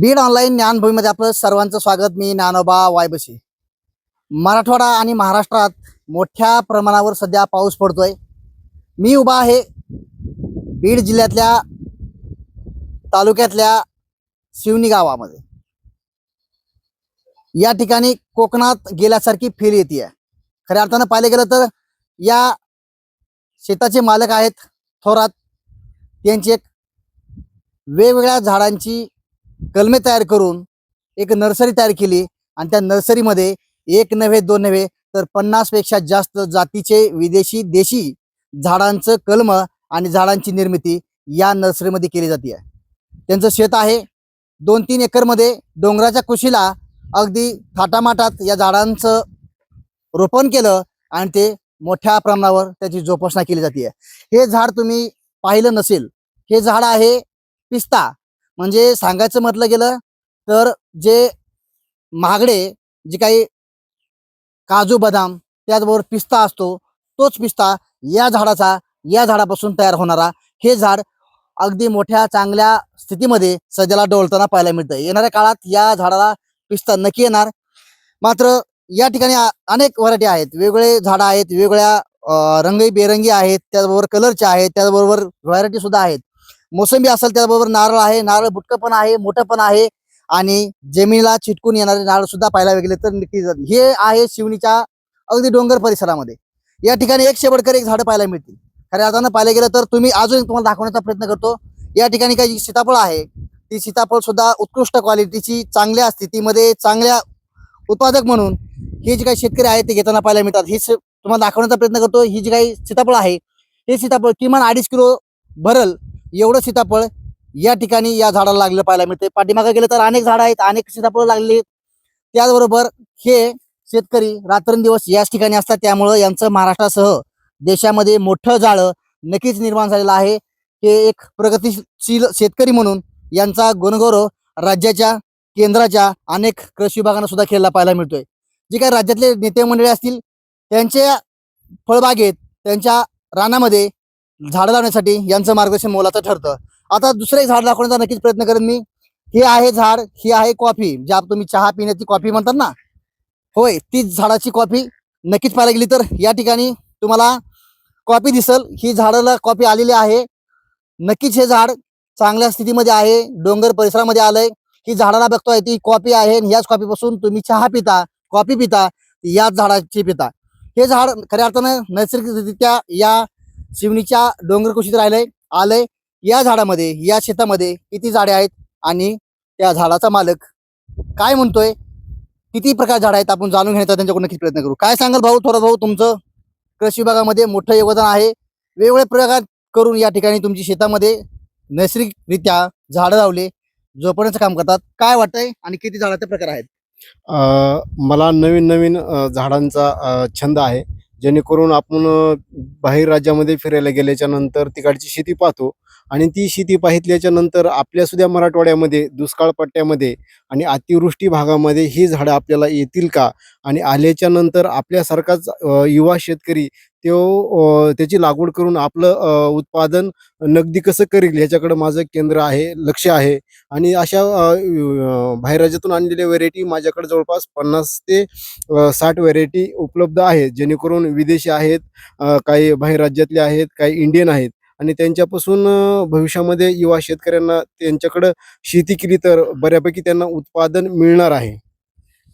Beed online ज्ञानभूमीमध्ये आपलं सर्वांचं स्वागत. मी ज्ञानोबा वायबशी. मराठवाडा आणि महाराष्ट्रात मोठ्या प्रमाणावर सध्या पाऊस पडतोय. मी उभा आहे बीड जिल्ह्यातल्या तालुक्यातल्या शिवनी गावामध्ये. या ठिकाणी कोकणात गेल्यासारखी फील येते खऱ्या अर्थानं पाहिलं गेलं तर या शेताचे मालक आहेत थोरात. त्यांची एक वेगवेगळ्या झाडांची कलमे तयार करून एक नर्सरी तयार केली आणि त्या नर्सरीमध्ये एक नव्हे दोन नव्हे तर पन्नासपेक्षा जास्त जातीचे विदेशी देशी झाडांचं कलम आणि झाडांची निर्मिती या नर्सरीमध्ये केली जाते. आहे त्यांचं शेत आहे. दोन तीन एकरमध्ये डोंगराच्या कुशीला अगदी थाटामाटात या झाडांचं रोपण केलं आणि ते मोठ्या प्रमाणावर त्याची जोपासना केली जाते. हे झाड तुम्ही पाहिलं नसेल. हे झाड आहे पिस्ता. म्हणजे सांगायचं म्हटलं गेलं तर जे महागडे जे काही काजू बदाम त्याचबरोबर पिस्ता असतो तोच पिस्ता या झाडाचा या झाडापासून तयार होणारा हे झाड अगदी मोठ्या चांगल्या स्थितीमध्ये सध्याला डोलताना पाहायला मिळतं येणाऱ्या काळात या झाडाला पिस्ता नक्की येणार. मात्र या ठिकाणी अनेक व्हरायटी आहेत. वेगवेगळे झाडं आहेत वेगवेगळ्या रंगी बेरंगी आहेत त्याचबरोबर कलरचे आहेत त्याचबरोबर व्हरायटी सुद्धा आहेत. मोसंबी असेल त्याबरोबर नारळ आहे नारळ बुटकं पण आहे मोठं पण आहे आणि जमिनीला चिटकून येणारे नारळ सुद्धा पाहायला वेगळे तर नक्की हे आहे शिवणीच्या अगदी डोंगर परिसरामध्ये. या ठिकाणी एक शेवटकर एक झाडं पाहायला मिळतील. खऱ्या अर्थानं पाहायला गेलं तर तुम्ही अजून तुम्हाला दाखवण्याचा प्रयत्न करतो. या ठिकाणी काही सीताफळ आहे ती सीताफळ सुद्धा उत्कृष्ट क्वालिटीची चांगल्या स्थितीमध्ये चांगल्या उत्पादक म्हणून हे जे काही शेतकरी आहेत ते घेताना पाहायला मिळतात. हे तुम्हाला दाखवण्याचा प्रयत्न करतो. ही जी काही सीताफळ आहे हे सीताफळ किमान अडीच किलो भरल एवढं सीताफळ या ठिकाणी या झाडाला लागलेलं पाहायला मिळते पाठीमागं गेलं तर अनेक झाडं आहेत अनेक सीताफळ लागलेली आहेत. त्याचबरोबर हे शेतकरी रात्रंदिवस याच ठिकाणी असतात. त्यामुळं यांचं महाराष्ट्रासह देशामध्ये मोठं जाळं नक्कीच निर्माण झालेलं आहे. हे एक प्रगतीशील शेतकरी म्हणून यांचा गुणगौरव राज्याच्या केंद्राच्या अनेक कृषी विभागांना सुद्धा खेळला पाहायला मिळतोय. जे काही राज्यातले नेते मंडळी असतील त्यांच्या फळबागेत त्यांच्या रानामध्ये झाडं लावण्यासाठी यांचं मार्गदर्शन मोलाचं ठरतं. आता दुसरं एक झाड दाखवण्याचा नक्कीच प्रयत्न करेन मी. हे आहे झाड ही आहे कॉफी ज्या तुम्ही चहा पिण्याची कॉफी म्हणतात ना? होय तीच झाडाची कॉफी नक्कीच पाहायला गेली तर या ठिकाणी तुम्हाला कॉफी दिसल. ही झाडाला कॉफी आलेली आहे. नक्कीच हे झाड चांगल्या स्थितीमध्ये आहे डोंगर परिसरामध्ये आलंय. ही झाडाला बघतोय ती कॉफी आहे आणि ह्याच कॉफीपासून तुम्ही चहा पिता कॉफी पिता याच झाडाची पिता. हे झाड खऱ्या अर्थानं नैसर्गिकरित्या या शिवणीच्या डोंगर कुशीत राहिलंय आलंय. या झाडामध्ये या शेतामध्ये किती झाडे आहेत आणि त्या झाडाचा मालक काय म्हणतोय? किती प्रकार झाड आहेत आपण जाणून घेण्याचा त्यांच्याकडून नक्कीच प्रयत्न करू. काय सांगाल भाऊ? थोडा भाऊ तुमचं? कृषी विभागामध्ये मोठं योगदान आहे. वेगवेगळे प्रकार करून या ठिकाणी तुमची शेतामध्ये नैसर्गिकरित्या झाडं लावले जोपण्याचं काम करतात. काय वाटतंय आणि किती झाडाचे प्रकार आहेत? मला नवीन नवीन झाडांचा छंद आहे. जेणेकरून आपण बाहेर राज्यामध्ये फिरायला गेल्याच्यानंतर तिकडची शेती पाहतो आणि ती शेती पाहितल्याच्या नंतर आपल्या सुद्धा मराठवाड्यामध्ये दुष्काळ पट्ट्यामध्ये आणि अतिवृष्टी भागामध्ये ही झाडं आपल्याला येतील का? आणि आल्याच्यानंतर आपल्यासारखाच युवा शेतकरी तो त्याची लागवड करून आपलं उत्पादन नगदी कसं करील ह्याच्याकडं माझं केंद्र आहे लक्ष आहे. आणि अशा बाहेरराज्यातून बाहेर राज्यातून आणलेल्या व्हेरायटी माझ्याकडे जवळपास पन्नास ते साठ व्हेरायटी उपलब्ध आहेत. जेणेकरून विदेशी आहेत काही बाहेर राज्यातले आहेत काही इंडियन आहेत. आणि त्यांच्यापासून भविष्यामध्ये युवा शेतकऱ्यांना त्यांच्याकडं शेती केली तर बऱ्यापैकी त्यांना उत्पादन मिळणार आहे.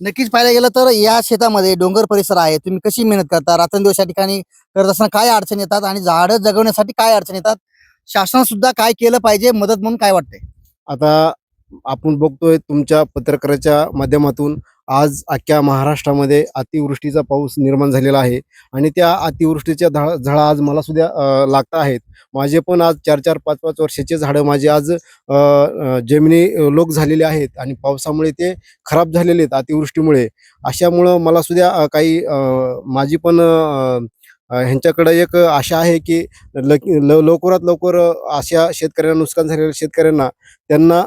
नक्कीच पाहायला गेलं तर या शेतामध्ये डोंगर परिसर आहे. तुम्ही कशी मेहनत करता? रात्रंदिवस या ठिकाणी करत असताना काय अडचण येतात आणि झाडं जगवण्यासाठी काय अडचण येतात? शासन सुद्धा काय केलं पाहिजे? मदत म्हणून काय वाटतंय? आता आपण बघतोय तुमच्या पत्रकाराच्या माध्यमातून आज अख्ख्या महाराष्ट्रामध्ये अतिवृष्टीचा पाऊस निर्माण झालेला आहे. आणि त्या अतिवृष्टीच्या झळा झळा आज मला सुद्धा लागता लागत आहेत. माझे पण आज चार चार पाच पाच वर्षाचे झाडं माझे आज जमिनी लोक झालेले आहेत आणि पावसामुळे ते खराब झालेले आहेत अतिवृष्टीमुळे. अशामुळं मला सुद्धा काही माझी पण ह्यांच्याकडं एक आशा आहे की ल लवकरात लवकर अशा शेतकऱ्यांना नुकसान झालेल्या शेतकऱ्यांना त्यांना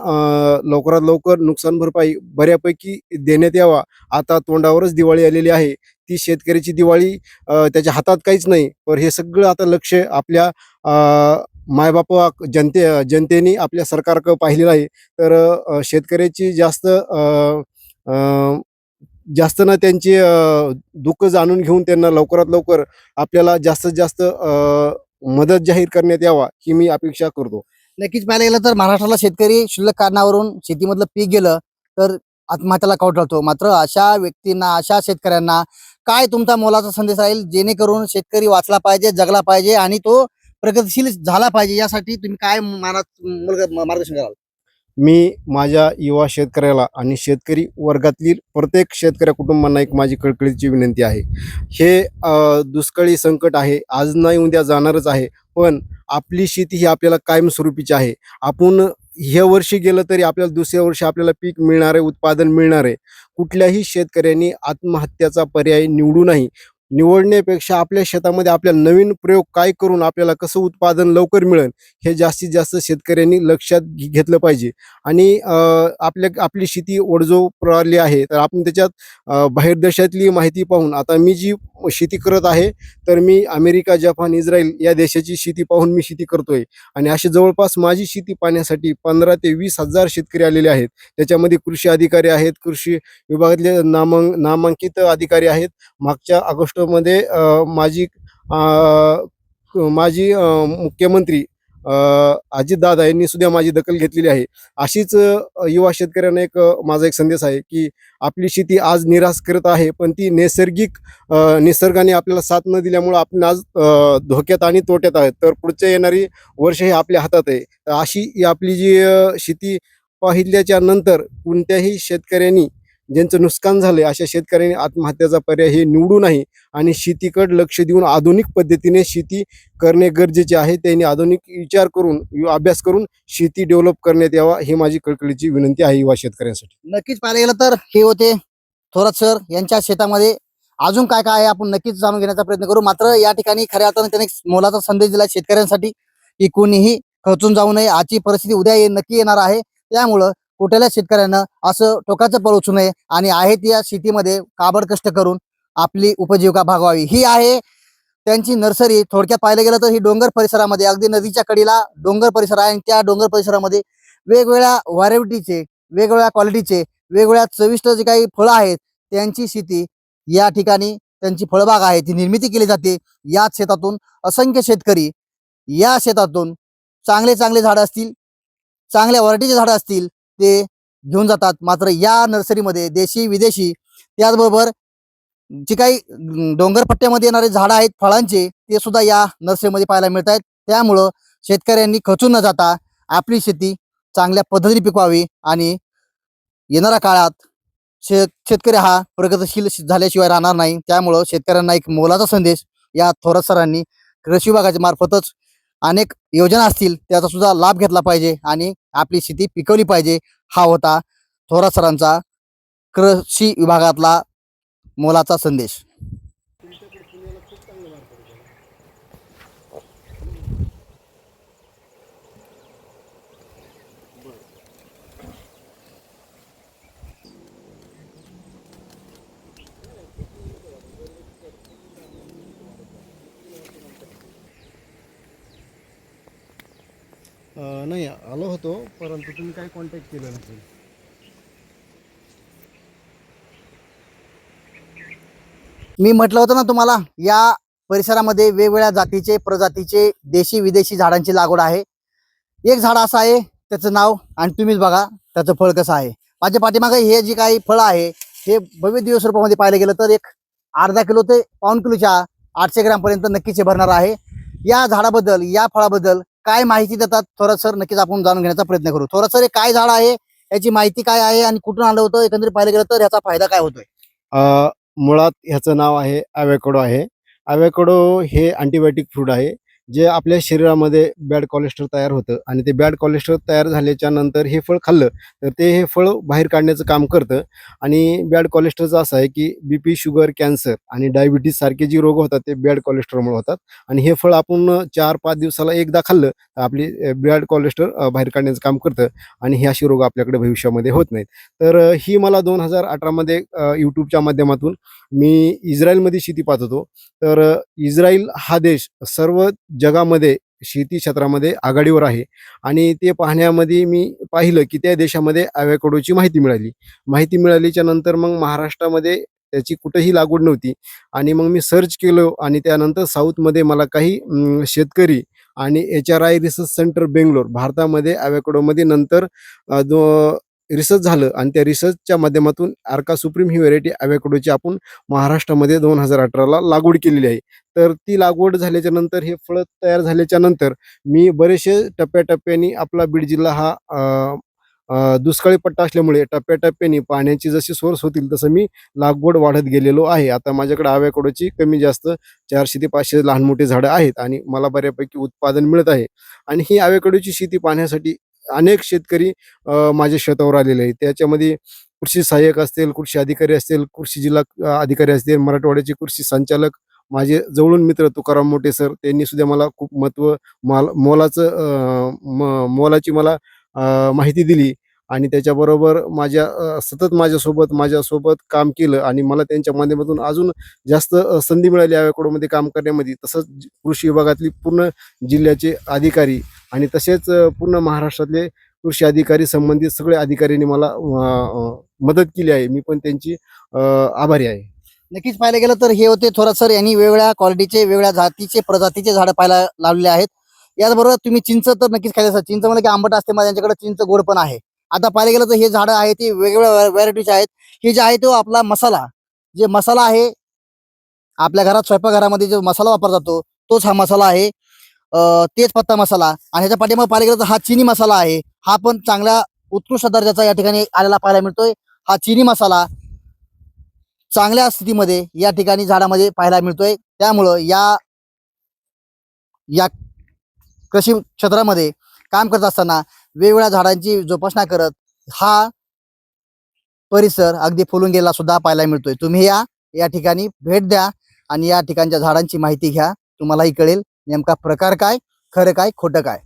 लवकरात लवकर नुकसान भरपाई बऱ्यापैकी देण्यात यावा. आता तोंडावरच दिवाळी आलेली आहे. ती शेतकऱ्याची दिवाळी त्याच्या हातात काहीच नाही. पण हे सगळं आता लक्ष आपल्या मायबाप जनते जनतेने आपल्या सरकारकडं पाहिलेलं आहे. तर शेतकऱ्याची जास्त अ, जास्त ना त्यांची दुःख जाणून घेऊन त्यांना लवकरात लवकर आपल्याला जास्तीत जास्त मदत जाहीर करण्यात यावा ही मी अपेक्षा करतो. नक्कीच पाहायला गेलं तर महाराष्ट्राला शेतकरी शिल्लक कारणावरून शेतीमधलं पीक गेलं तर आत्महत्याला कौट राहतो मात्र अशा व्यक्तींना अशा शेतकऱ्यांना काय तुमचा मोलाचा संदेश राहील? जेणेकरून शेतकरी वाचला पाहिजे जगला पाहिजे आणि तो प्रगतशील झाला पाहिजे यासाठी तुम्ही काय मार्गदर्शन कराल? मी माझ्या युवा शेतकऱ्याला आणि शेतकरी वर्गातील प्रत्येक शेतकऱ्या कुटुंबांना एक माझी कळकळीची विनंती आहे. हे दुष्काळी संकट आहे. आज नाही उद्या जाणारच आहे. पण आपली शेती ही आपल्याला कायमस्वरूपीची आहे. आपण ह्या वर्षी गेलं तरी आपल्याला दुसऱ्या वर्षी आपल्याला पीक मिळणार आहे उत्पादन मिळणार आहे कुठल्याही शेतकऱ्यांनी आत्महत्याचा पर्याय निवडू नाही निवडण्यापेक्षा आपल्या शेतामध्ये आपल्या नवीन प्रयोग काय करून आपल्याला कसं उत्पादन लवकर मिळेल हे जास्तीत जास्त शेतकऱ्यांनी लक्षात घे- घेतलं पाहिजे. आणि आपल्या आपली शेती ओढजो प्रणाली आहे तर आपण त्याच्यात बाहेर देशातली माहिती पाहून आता मी जी शेती करत आहे तर मी अमेरिका जपान इस्रायल या देशाची शेती पाहून मी शेती करतोय. आणि अशी जवळपास माझी शेती पाहण्यासाठी पंधरा ते वीस हजार शेतकरी आलेले आहेत. त्याच्यामध्ये कृषी अधिकारी आहेत कृषी विभागातले नामां नामांकित अधिकारी आहेत. मागच्या ऑगस्ट अ, माझी माजी मुख्यमंत्री अजितदादा यांनी सुद्धा माझी दखल घेतलेली आहे. अशीच युवा शेतकऱ्यांना एक माझा एक संदेश आहे की आपली शेती आज निराश करत आहे पण ती नैसर्गिक निसर्गाने आपल्याला साथ न दिल्यामुळं आपण आज धोक्यात आणि तोट्यात आहेत. तर पुढच्या येणारी वर्ष हे आपल्या हातात आहे. तर अशी ही आपली जी शेती पाहिल्याच्या नंतर कोणत्याही शेतकऱ्यांनी ज्यांचं नुकसान झालंय अशा शेतकऱ्यांनी आत्महत्याचा पर्याय हे निवडू नाही आणि शेतीकडे लक्ष देऊन आधुनिक पद्धतीने शेती करणे गरजेचे आहे. त्यांनी आधुनिक विचार करून अभ्यास करून शेती डेव्हलप करण्यात यावा ही माझी कळकळीची विनंती आहे युवा शेतकऱ्यांसाठी. नक्कीच पाहायला गेलं तर हे होते थोरात सर यांच्या शेतामध्ये. अजून काय काय आहे आपण नक्कीच जाणून घेण्याचा प्रयत्न करू. मात्र या ठिकाणी खऱ्या अर्थाने त्याने मोलाचा संदेश दिला शेतकऱ्यांसाठी की कोणीही खचून जाऊ नये. आजची परिस्थिती उद्या ये- नक्की येणार आहे. त्यामुळं कुठल्या शेतकऱ्यानं असं टोकाचं पळ उचू नये आणि आहेत या शेतीमध्ये काबड कष्ट करून आपली उपजीविका भागवावी. ही आहे त्यांची नर्सरी. थोडक्यात पाहायला गेलं तर ही डोंगर परिसरामध्ये अगदी नदीच्या कडीला डोंगर परिसर आहे आणि त्या डोंगर परिसरामध्ये वेगवेगळ्या व्हरायटीचे वेगवेगळ्या क्वालिटीचे वेगवेगळ्या चविष्ट जे काही फळं आहेत त्यांची शेती या ठिकाणी त्यांची फळबाग आहे. ती निर्मिती केली जाते. याच शेतातून असंख्य शेतकरी या शेतातून चांगले चांगले झाडं असतील चांगल्या व्हरायटीचे झाडं असतील ते घेऊन जातात. मात्र या नर्सरीमध्ये देशी विदेशी त्याचबरोबर जी काही डोंगरपट्ट्यामध्ये येणारे झाडं आहेत फळांचे ते सुद्धा या नर्सरीमध्ये पाहायला मिळत आहेत त्यामुळं शेतकऱ्यांनी खचून न जाता आपली शेती चांगल्या पद्धतीने पिकवावी आणि येणाऱ्या काळात शेत शेतकरी हा प्रगतशील झाल्याशिवाय राहणार नाही. त्यामुळं शेतकऱ्यांना एक मोलाचा संदेश या थोरात सरांनी कृषी विभागाच्या मार्फतच अनेक योजना असतील त्याचा सुद्धा लाभ घेतला पाहिजे आणि आपली शेती पिकवली पाहिजे. हा होता थोरात सरांचा कृषी विभागातला मोलाचा संदेश. नाही आलो होतो परंतु तुम्ही काही कॉन्टॅक्ट केलं नसेल? मी म्हटलं होतं ना तुम्हाला या परिसरामध्ये वेगवेगळ्या जातीचे प्रजातीचे देशी विदेशी झाडांची लागवड आहे. एक झाड असं आहे त्याचं नाव आणि तुम्हीच बघा त्याचं फळ कसं आहे. माझ्या पाठीमागे हे जी काही फळं आहे हे भव्य दिवस रूपामध्ये पाहिलं गेलं तर एक अर्धा किलो ते पाऊन किलोच्या आठशे ग्रॅमपर्यंत नक्कीच हे भरणार आहे. या झाडाबद्दल या फळाबद्दल काय माहिती देतात थोरात सर नक्कीच आपण जाणून घेण्याचा प्रयत्न करू. थोरात सर हे काय झाड आहे याची माहिती काय आहे आणि कुठून आलं होतं एकंदरीत पाहिलं गेलं तर याचा फायदा काय होतोय? अ, मुळात ह्याचं नाव आहे ॲवॅकडो आहे. ॲवॅकडो हे अँटीबायोटिक फ्रूट आहे. जे आपल्या शरीरामध्ये बॅड कोलेस्ट्रॉल तयार होतं आणि ते बॅड कोलेस्ट्रॉल तयार झाल्याच्यानंतर हे फळ खाल्लं तर ते हे फळ बाहेर काढण्याचं काम करतं. आणि बॅड कोलेस्ट्रॉलचं असं आहे की बी पी शुगर कॅन्सर आणि डायबिटीज सारखे जे रोग होतात ते बॅड कोलेस्ट्रॉलमुळे होतात. आणि हे फळ आपण चार पाच दिवसाला एकदा खाल्लं तर आपली बॅड कोलेस्ट्रॉल बाहेर काढण्याचं काम करतं आणि हे असे रोग आपल्याकडे भविष्यामध्ये होत नाहीत. तर ही मला दोन हजार अठरामध्ये यूट्यूबच्या माध्यमातून मी इस्रायलमध्ये शेती पाहत होतो. तर इस्रायल हा देश सर्व जगामध्ये शेती क्षेत्रामध्ये आघाडीवर आहे. आणि ते पाहण्यामध्ये मी पाहिलं की त्या देशामध्ये ॲवॅकोडोची माहिती मिळाली. माहिती मिळालीच्या नंतर मग महाराष्ट्रामध्ये त्याची कुठेही लागवड नव्हती. आणि मग मी सर्च केलो आणि त्यानंतर साऊथमध्ये मला काही शेतकरी आणि H R I research centre Bangalore भारतामध्ये ॲवॅकोडोमध्ये नंतर दो रिसर्च झालं. आणि त्या रिसर्चच्या माध्यमातून आर्का सुप्रीम ही व्हेरायटी ॲवॅकोडोची आपण महाराष्ट्रामध्ये दोन हजार अठराला लागवड केलेली आहे. तर ती लागवड झाल्याच्यानंतर हे फळं तयार झाल्याच्यानंतर मी बरेचसे टप्प्याटप्प्याने आपला बीड जिल्हा हा दुष्काळी पट्टा असल्यामुळे टप्प्याटप्प्याने पाण्याची जशी सोर्स होतील तसं मी लागवड वाढत गेलेलो आहे. आता माझ्याकडे आव्याकडोची कमी जास्त चारशे ते पाचशे लहान मोठी झाडं आहेत आणि मला बऱ्यापैकी उत्पादन मिळत आहे. आणि ही आव्याकडोची शेती पाहण्यासाठी अनेक शेतकरी माझ्या शेतावर आलेले आहेत. त्याच्यामध्ये कृषी सहाय्यक असतील कृषी अधिकारी असतील कृषी जिल्हा अधिकारी असतील मराठवाड्याचे कृषी संचालक माझे जवळून मित्र तुकाराम मोठे सर त्यांनी सुद्धा मला खूप महत्त्व माल मोलाचं म- मोलाची मला माहिती दिली. आणि त्याच्याबरोबर माझ्या सतत माझ्यासोबत माझ्यासोबत काम केलं आणि मला त्यांच्या माध्यमातून अजून जास्त संधी मिळाली याकडोमध्ये काम करण्यामध्ये. तसंच कृषी विभागातली पूर्ण जिल्ह्याचे अधिकारी आणि तसेच पूर्ण महाराष्ट्रातले कृषी अधिकारी संबंधित सगळे अधिकाऱ्यांनी मला मदत केली आहे. मी पण त्यांची आभारी आहे. नक्कीच पाहायला गेलं तर हे होते थोरात सर यांनी वेगवेगळ्या क्वालिटीचे वेगवेगळ्या जातीचे प्रजातीचे झाडं पाहायला लावलेले आहेत. याचबरोबर तुम्ही चिंच तर नक्कीच खायचं असाल. चिंच म्हणजे की आंबट असते मग त्यांच्याकडे चिंच गोड पण आहे. आता पाहायला गेलं तर हे झाडं आहे ते वेगवेगळ्या व्हरायटीचे आहेत. हे जे आहे तो आपला मसाला. जे मसाला आहे आपल्या घरात स्वयंपाकघरामध्ये जो मसाला वापरला जातो तोच हा मसाला आहे. अं, तेच पत्ता मसाला. आणि ह्याच्या पाठीमागे पाहायला गेलं तर हा चिनी मसाला आहे. हा पण चांगल्या उत्कृष्ट दर्जाचा या ठिकाणी आलेला पाहायला मिळतोय. हा चिनी मसाला. चांगल्या स्थितीमध्ये या ठिकाणी झाडामध्ये पाहायला मिळतोय. त्यामुळं या या कृषी क्षेत्रामध्ये काम करत असताना वेगवेगळ्या झाडांची जोपासना करत हा परिसर अगदी फुलून गेला सुद्धा पाहायला मिळतोय. तुम्ही या या ठिकाणी भेट द्या आणि या ठिकाणच्या झाडांची माहिती घ्या. तुम्हालाही कळेल नेमका प्रकार काय खरं काय खोटं काय.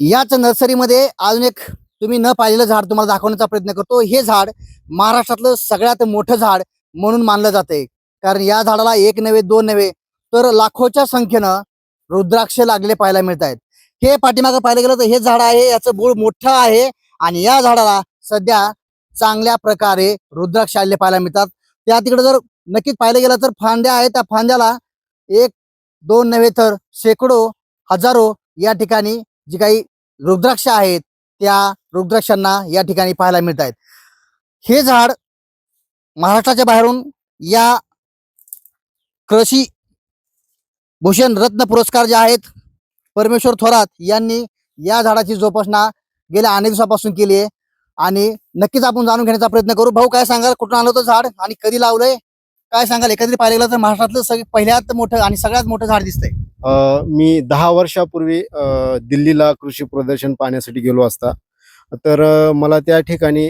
याच नर्सरीमध्ये अजून एक तुम्ही न पाहिलेलं झाड तुम्हाला दाखवण्याचा प्रयत्न करतो. हे झाड महाराष्ट्रातलं सगळ्यात मोठं झाड म्हणून मानलं जाते. कारण या झाडाला एक नव्हे दोन नव्हे तर लाखोच्या संख्येनं रुद्राक्ष लागले पाहायला मिळत आहेत हे पाठीमागं पाहायला गेलं तर हे झाड आहे याचं मूळ मोठं आहे आणि या झाडाला सध्या चांगल्या प्रकारे रुद्राक्ष आलेले पाहायला मिळतात. त्या तिकडे जर नक्कीच पाहायला गेलं तर फांद्या आहेत. त्या फांद्याला एक दोन नव्हे तर शेकडो हजारो या ठिकाणी जी काही रुद्राक्ष आहेत त्या रुद्राक्षांना या ठिकाणी पाहायला मिळत आहेत हे झाड महाराष्ट्राच्या बाहेरून या कृषी भूषण रत्न पुरस्कार जे आहेत परमेश्वर थोरात यांनी या झाडाची जोपासना गेल्या अनेक दिवसापासून केली आहे. आणि नक्कीच आपण जाणून घेण्याचा प्रयत्न करू. भाऊ काय सांगाल? कुठून आलं होतं झाड? आणि कधी लावलंय? काय सांगाल? एकत्रित पाहिलं गेलं तर महाराष्ट्रातलं सगळं पहिल्यात मोठं आणि सगळ्यात मोठं झाड दिसतंय. मी दहा वर्षापूर्वी दिल्लीला कृषी प्रदर्शन पाहण्यासाठी गेलो असता. तर मला त्या ठिकाणी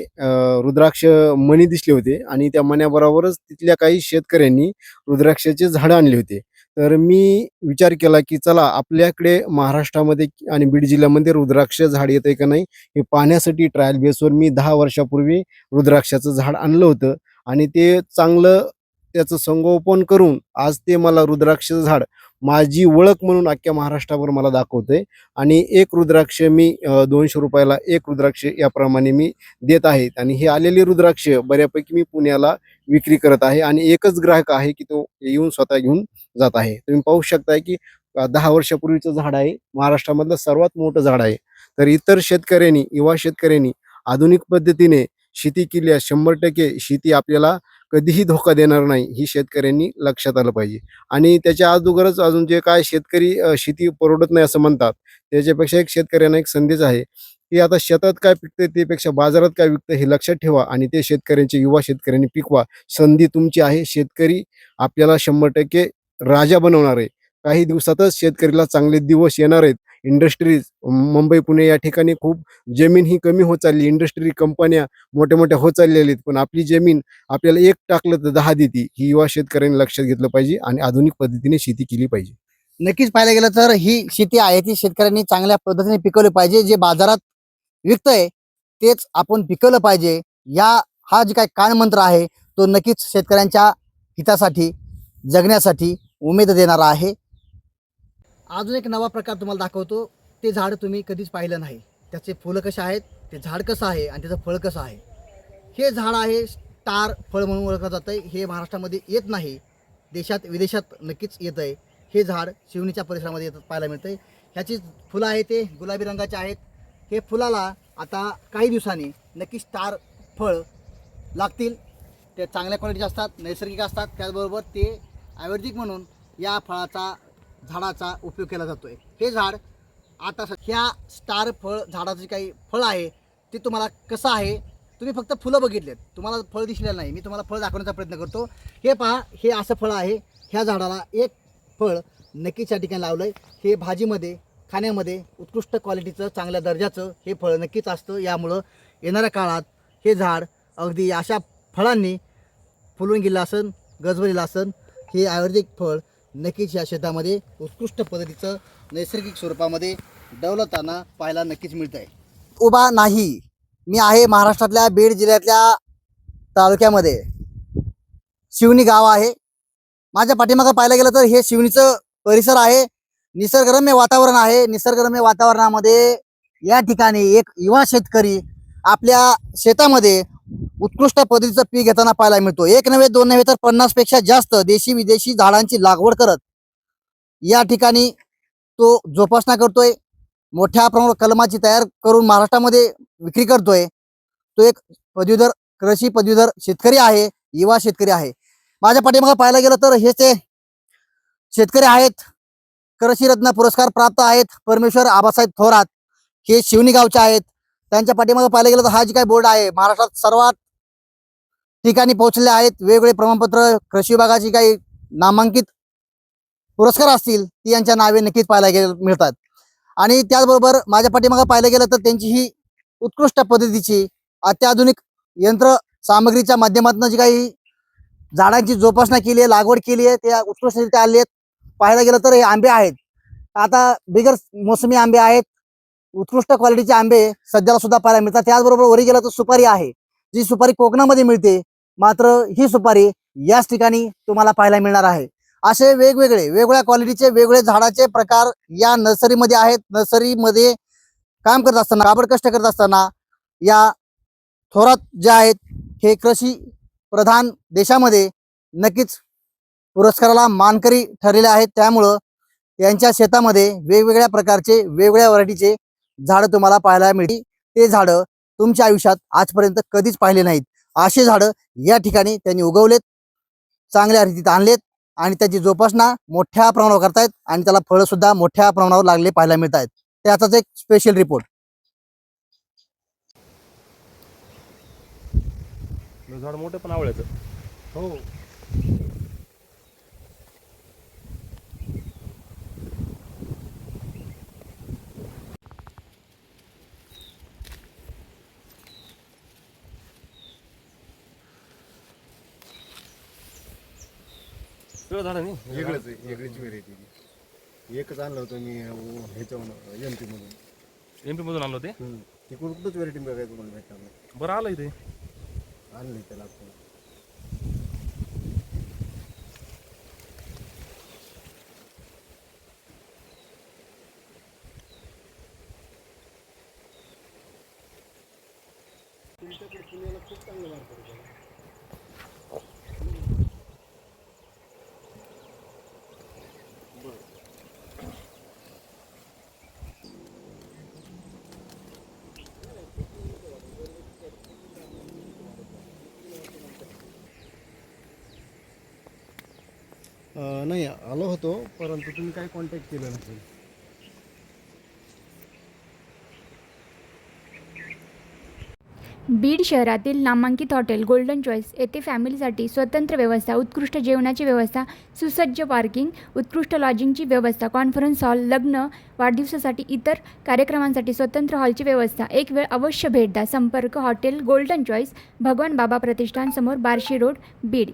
रुद्राक्ष मणी दिसले होते आणि त्या मण्याबरोबरच तिथल्या काही शेतकऱ्यांनी रुद्राक्षाचे झाडं आणले होते. तर मी विचार केला की चला आपल्याकडे महाराष्ट्रामध्ये आणि बीड जिल्ह्यामध्ये रुद्राक्ष झाड येतंय का नाही हे पाहण्यासाठी ट्रायल बेसवर मी दहा वर्षापूर्वी रुद्राक्षाचं झाड आणलं होतं. आणि ते चांगलं त्याचं संगोपन करून आज ते मला रुद्राक्षाचं झाड माझी ओळख म्हणून अख्ख्या महाराष्ट्रावर मला दाखवते आणि एक रुद्राक्ष मी दोनशे रुपयाला एक रुद्राक्ष याप्रमाणे मी देत आहे. आणि हे आलेले रुद्राक्ष बऱ्यापैकी मी पुण्याला विक्री करत आहे. आणि एकच ग्राहक आहे की तो येऊन स्वतः घेऊन जात आहे. तुम्ही पाहू शकताय की दहा वर्षापूर्वीचं झाड आहे. महाराष्ट्रामधलं सर्वात मोठं झाड आहे. तर इतर शेतकऱ्यांनी युवा शेतकऱ्यांनी आधुनिक पद्धतीने शेती केल्यास शंभर टक्के शेती आपल्याला कधीही धोका देणार नाही ही शेतकऱ्यांनी लक्षात आलं पाहिजे. आणि त्याच्या अगोदरच अजून जे काय शेतकरी शेती परवडत नाही असं म्हणतात त्याच्यापेक्षा एक शेतकऱ्यांना एक संदेश आहे की आता शेतात काय पिकतं त्यापेक्षा बाजारात काय विकतं हे लक्षात ठेवा आणि ते शेतकऱ्यांचे युवा शेतकऱ्यांनी पिकवा. संधी तुमची आहे शेतकरी आपल्याला शंभर टक्के राजा बनवणार आहे. काही दिवसातच शेतकरीला चांगले दिवस येणार आहेत. इंडस्ट्रीज मुंबई पुणे या ठिकाणी खूप जमीन ही कमी होत चालली. इंडस्ट्री कंपन्या मोठ्या मोठ्या होत चाललेल्या आहेत. पण आपली जमीन आपल्याला एक टाकलं तर दहा देते. ही युवा शेतकऱ्यांनी लक्षात घेतलं पाहिजे आणि आधुनिक पद्धतीने शेती केली पाहिजे. नक्कीच पाहायला गेलं तर ही शेती आहे ती शेतकऱ्यांनी चांगल्या पद्धतीने पिकवली पाहिजे. जे बाजारात विकतंय तेच आपण पिकवलं पाहिजे. या हा जे काय कानमंत्र आहे तो नक्कीच शेतकऱ्यांच्या हितासाठी जगण्यासाठी उमेद देणारा आहे. अजून एक नवा प्रकार तुम्हाला दाखवतो. ते झाड तुम्ही कधीच पाहिलं नाही. त्याचे फुलं कसे आहेत? ते झाड कसं आहे? आणि त्याचं फळ कसं आहे? हे झाड आहे स्टार फळ म्हणून ओळखलं जातं आहे हे महाराष्ट्रामध्ये येत नाही. देशात विदेशात नक्कीच येतं आहे हे झाड शिवणीच्या परिसरामध्ये येतात पाहायला मिळतं आहे ह्याची फुलं आहे ते गुलाबी रंगाचे आहेत. हे फुलाला आता काही दिवसांनी नक्की स्टार फळ लागतील. ते चांगल्या क्वालिटीचे असतात नैसर्गिक असतात. त्याचबरोबर ते आयुर्वेदिक म्हणून या फळाचा झाडाचा उपयोग केला जातो आहे हे झाड आता ह्या स्टार फळ झाडाचं जे काही फळ आहे ते तुम्हाला कसं आहे तुम्ही फक्त फुलं बघितलेत. तुम्हाला फळ दिसलेलं नाही. मी तुम्हाला फळ दाखवण्याचा प्रयत्न करतो. हे पहा हे असं फळ आहे. ह्या झाडाला एक फळ नक्कीच या ठिकाणी लावलं आहे हे भाजीमध्ये खाण्यामध्ये उत्कृष्ट क्वालिटीचं चांगल्या दर्जाचं हे फळ नक्कीच असतं. यामुळं येणाऱ्या काळात हे झाड अगदी अशा फळांनी फुलून गेलं असन गजबजलेलं असन हे आयुर्वेदिक फळ नक्कीच या शेतामध्ये उत्कृष्ट पद्धतीचं नैसर्गिक स्वरूपामध्ये डवलताना पाहायला नक्कीच मिळत आहे उभा नाही. मी आहे महाराष्ट्रातल्या बीड जिल्ह्यातल्या तालुक्यामध्ये. शिवणी गाव आहे. माझ्या पाठीमागं पाहायला गेलं तर हे शिवणीचं परिसर आहे. निसर्गरम्य वातावरण आहे. निसर्गरम्य वातावरणामध्ये या ठिकाणी एक युवा शेतकरी आपल्या शेतामध्ये उत्कृष्ट पद्धतीचं पीक घेताना पाहायला मिळतो. एक नव्हे दोन नव्हे तर पन्नासपेक्षा जास्त देशी विदेशी झाडांची लागवड करत या ठिकाणी तो जोपासना करतोय. मोठ्या प्रमाणात कलमाची तयार करून महाराष्ट्रामध्ये विक्री करतोय. तो एक पदवीधर कृषी पदवीधर शेतकरी आहे युवा शेतकरी आहे. माझ्या पाठीमागे पाहायला गेलं तर हे ते शेतकरी आहेत. कृषी रत्न पुरस्कार प्राप्त आहेत. परमेश्वर आबासाहेब थोरात हे शिवणी गावचे आहेत. त्यांच्या पाठीमागे पाहायला गेलं तर हा जी काही बोर्ड आहे महाराष्ट्रात सर्वात ठिकाणी पोहोचले आहेत. वेगवेगळे प्रमाणपत्र कृषी विभागाची काही नामांकित पुरस्कार असतील ती यांच्या नावे नक्कीच पाहायला गेलं मिळतात. आणि त्याचबरोबर माझ्या पाठीमागं पाहायला गेलं तर त्यांची ही उत्कृष्ट पद्धतीची अत्याधुनिक यंत्र सामग्रीच्या माध्यमातून जी काही झाडांची जोपासना केली आहे लागवड केली आहे त्या उत्कृष्टरित्या आली आहेत. पाहायला गेलं तर हे आंबे आहेत. आता बिगर मोसमी आंबे आहेत. उत्कृष्ट क्वालिटीचे आंबे सध्याला सुद्धा पाहायला मिळतात. त्याचबरोबर वरी गेलं तर सुपारी आहे. जी सुपारी कोकणामध्ये मिळते मात्र ही सुपारी याच ठिकाणी तुम्हाला पाहायला मिळणार आहे. असे वेगवेगळे वेगवेगळ्या क्वालिटीचे वेगवेगळे झाडाचे प्रकार या नर्सरीमध्ये आहेत. नर्सरीमध्ये काम करत असताना राबड कष्ट करत असताना या थोरात जे आहेत हे कृषी प्रधान देशामध्ये नक्कीच पुरस्काराला मानकरी ठरलेले आहेत. त्यामुळं त्यांच्या शेतामध्ये वेगवेगळ्या प्रकारचे वेगवेगळ्या व्हरायटीचे झाडं तुम्हाला पाहायला मिळतील. ते झाडं तुमच्या आयुष्यात आजपर्यंत कधीच पाहिले नाहीत. असे झाडं या ठिकाणी त्यांनी उगवलेत चांगल्या रीतीत आणलेत आणि त्याची जोपासना मोठ्या प्रमाणावर करतायत आणि त्याला फळं सुद्धा मोठ्या प्रमाणावर लागले पाहायला मिळत आहेत त्याचाच एक स्पेशल रिपोर्ट झाड मोठं पण आवडायचं हो. सगळं झाड नाही? वेगळंच आहे वेगळीच व्हेरायटी एकच आणलं होतं मी ह्याच्यावरून एम मधून. एम पी मधून आणलं ते तिकडून कुठंच व्हेरायटी बघायचं तुम्हाला भेटणार नाही. बरं आलं इथे. आणली त्याला आपण नाही आलो होतो परंतु तुम्ही काही कॉन्टॅक्ट केलं नसेल. बीड शहरातील नामांकित हॉटेल गोल्डन चॉईस येथे फॅमिलीसाठी स्वतंत्र व्यवस्था उत्कृष्ट जेवणाची व्यवस्था सुसज्ज पार्किंग उत्कृष्ट लॉजिंगची व्यवस्था कॉन्फरन्स हॉल लग्न वाढदिवसासाठी इतर कार्यक्रमांसाठी स्वतंत्र हॉलची व्यवस्था. एक वेळ अवश्य भेट द्या. संपर्क हॉटेल गोल्डन चॉईस भगवान बाबा प्रतिष्ठान समोर बार्शी रोड बीड.